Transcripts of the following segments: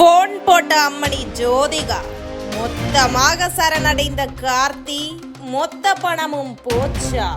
Phone போட்ட அம்மணி ஜோதிகா மொத்தமாக சரணடைந்த கார்த்தி மொத்த பணமும் போச்சா?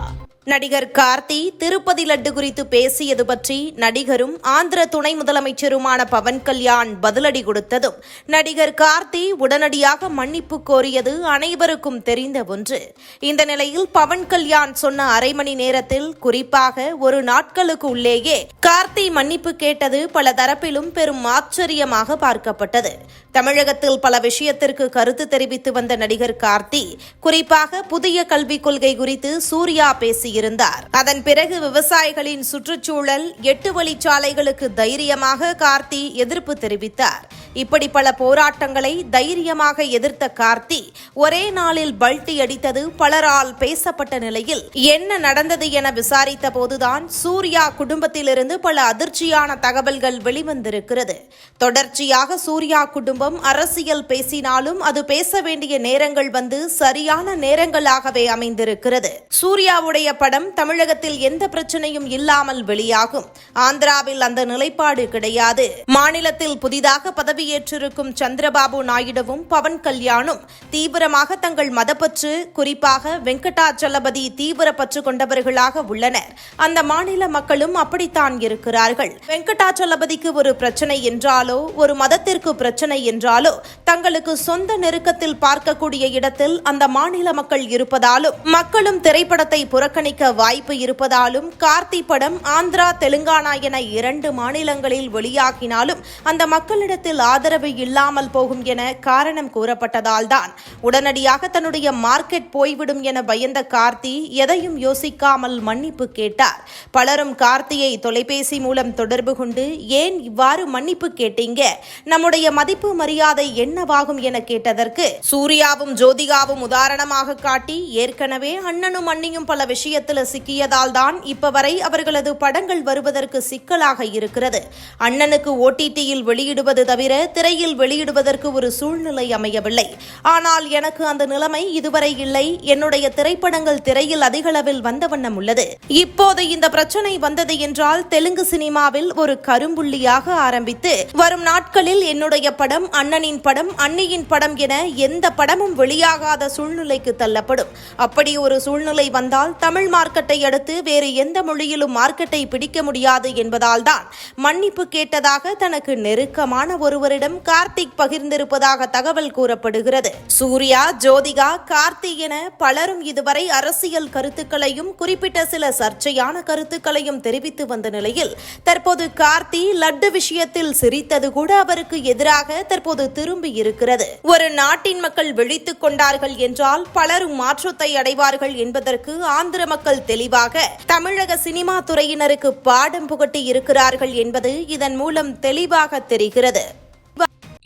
நடிகர் கார்த்தி திருப்பதி லட்டு குறித்து பேசியது பற்றி நடிகரும் ஆந்திர துணை முதலமைச்சருமான பவன் கல்யாண் பதிலடி கொடுத்ததும் நடிகர் கார்த்தி உடனடியாக மன்னிப்பு கோரியது அனைவருக்கும் தெரிந்த ஒன்று. இந்த நிலையில் பவன் கல்யாண் சொன்ன அரை மணி நேரத்தில் குறிப்பாக ஒரு நாட்களுக்கு உள்ளேயே கார்த்தி மன்னிப்பு கேட்டது பல தரப்பிலும் பெரும் ஆச்சரியமாக பார்க்கப்பட்டது. தமிழகத்தில் பல விஷயத்திற்கு கருத்து தெரிவித்து வந்த நடிகர் கார்த்தி குறிப்பாக புதிய கல்விக் கொள்கை குறித்து சூர்யா பேசியிருந்தார் அதன் பிறகு விவசாயிகளின் சுற்றுச்சூழல் எட்டு வழிச்சாலைகளுக்கு தைரியமாக கார்த்தி எதிர்ப்பு தெரிவித்தார். இப்படி பல போராட்டங்களை தைரியமாக எதிர்த்த கார்த்தி ஒரே நாளில் பல்டி அடித்தது பலரால் பேசப்பட்ட நிலையில் என்ன நடந்தது என விசாரித்த போதுதான் சூர்யா குடும்பத்திலிருந்து பல அதிர்ச்சியான தகவல்கள் வெளிவந்திருக்கிறது. தொடர்ச்சியாக சூர்யா குடும்பம் அரசியல் பேசினாலும் அது பேச வேண்டிய நேரங்கள் வந்து சரியான நேரங்களாகவே அமைந்திருக்கிறது. சூர்யாவுடைய படம் தமிழகத்தில் எந்த பிரச்சனையும் இல்லாமல் வெளியாகும். ஆந்திராவில் அந்த நிலைப்பாடு கிடையாது. மாநிலத்தில் புதிதாக பதவியேற்றிருக்கும் சந்திரபாபு நாயுடுவும் பவன் கல்யாணும் தீவிரமாக தங்கள் மதப்பற்று குறிப்பாக வெங்கடாச்சலபதி தீவிர பற்று கொண்டவர்களாக உள்ளனர். அந்த மாநில மக்களும் அப்படித்தான் இருக்கிறார்கள். வெங்கடாச்சலபதிக்கு ஒரு பிரச்சனை என்றாலோ ஒரு மதத்திற்கு பிரச்சனை என்றாலோ தங்களுக்கு சொந்த நெருக்கத்தில் பார்க்கக்கூடிய இடத்தில் அந்த மாநில மக்கள் இருப்பதாலும் மக்களும் திரைப்படத்தை புறக்கணிக்க வாய்ப்பு இருப்பதாலும் கார்த்தி படம் ஆந்திரா தெலுங்கானா என இரண்டு மாநிலங்களில் வெளியாகினாலும் அந்த மக்களிடத்தில் ஆதரவு இல்லாமல் போகும் என காரணம் கூறப்பட்டதால் தான் உடனடியாக தன்னுடைய மார்க்கெட் போய்விடும் என பயந்த கார்த்தி எதையும் யோசிக்காமல் மன்னிப்பு கேட்டார். பலரும் கார்த்தியை தொலைபேசி மூலம் தொடர்பு கொண்டு ஏன் இவ்வாறு மன்னிப்பு கேட்டீங்க? நம்முடைய மதிப்பு மரியாதை என்னவாகும்? என கேட்டதற்கு சூர்யாவும் ஜோதிகாவும் உதாரணமாக காட்டி ஏற்கனவே அண்ணனும் அண்ணியும் பல விஷயத்தை விஷயத்துல சிக்கியதால் தான் இப்ப வரை அவர்களது படங்கள் வருவதற்கு சிக்கலாக இருக்கிறது. அண்ணனுக்கு ஓடிடியில் வெளியிடுவது தவிர திரையில் வெளியிடுவதற்கு ஒரு சூழ்நிலை அமையவில்லை. ஆனால் எனக்கு அந்த நிலைமை இதுவரை இல்லை. என்னுடைய திரைப்படங்கள் திரையில் அதிகளவில் வந்த வண்ணம் உள்ளது. இப்போது இந்த பிரச்சனை வந்தது என்றால் தெலுங்கு சினிமாவில் ஒரு கரும்புள்ளியாக ஆரம்பித்து வரும் நாட்களில் என்னுடைய படம் அண்ணனின் படம் அன்னியின் படம் என எந்த படமும் வெளியாகாத சூழ்நிலைக்கு தள்ளப்படும். அப்படி ஒரு சூழ்நிலை வந்தால் தமிழ் மார்க்கெட்டை அடுத்து வேறு எந்த மொழியிலும் மார்க்கெட்டை பிடிக்க முடியாது என்பதால் தான் மன்னிப்பு கேட்டதாக தனக்கு நெருக்கமான ஒருவரிடம் கார்த்திக் பகிர்ந்திருப்பதாக தகவல் கூறப்படுகிறது. சூர்யா ஜோதிகா கார்த்தி என பலரும் இதுவரை அரசியல் கருத்துக்களையும் குறிப்பிட்ட சில சர்ச்சையான கருத்துக்களையும் தெரிவித்து வந்த நிலையில் தற்போது கார்த்தி லட்டு விஷயத்தில் சிரித்தது கூட அவருக்கு எதிராக தற்போது திரும்பி இருக்கிறது. ஒரு நாட்டின் மக்கள் விழித்துக் கொண்டார்கள் என்றால் பலரும் மாற்றத்தை அடைவார்கள் என்பதற்கு ஆந்திர மக்கள் தெளிவாக தமிழக சினிமா துறையினருக்கு பாடம் புகட்டி இருக்கிறார்கள் என்பது இதன் மூலம் தெளிவாக தெரிகிறது.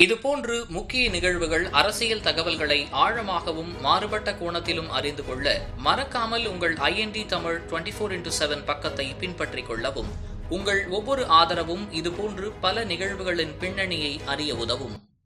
இதுபோன்று முக்கிய நிகழ்வுகள் அரசியல் தகவல்களை ஆழமாகவும் மாறுபட்ட கோணத்திலும் அறிந்து கொள்ள மறக்காமல் உங்கள் IND Tamil twenty four into seven பக்கத்தை பின்பற்றிக் கொள்ளவும். உங்கள் ஒவ்வொரு ஆதரவும் இதுபோன்று பல நிகழ்வுகளின் பின்னணியை அறிய உதவும்.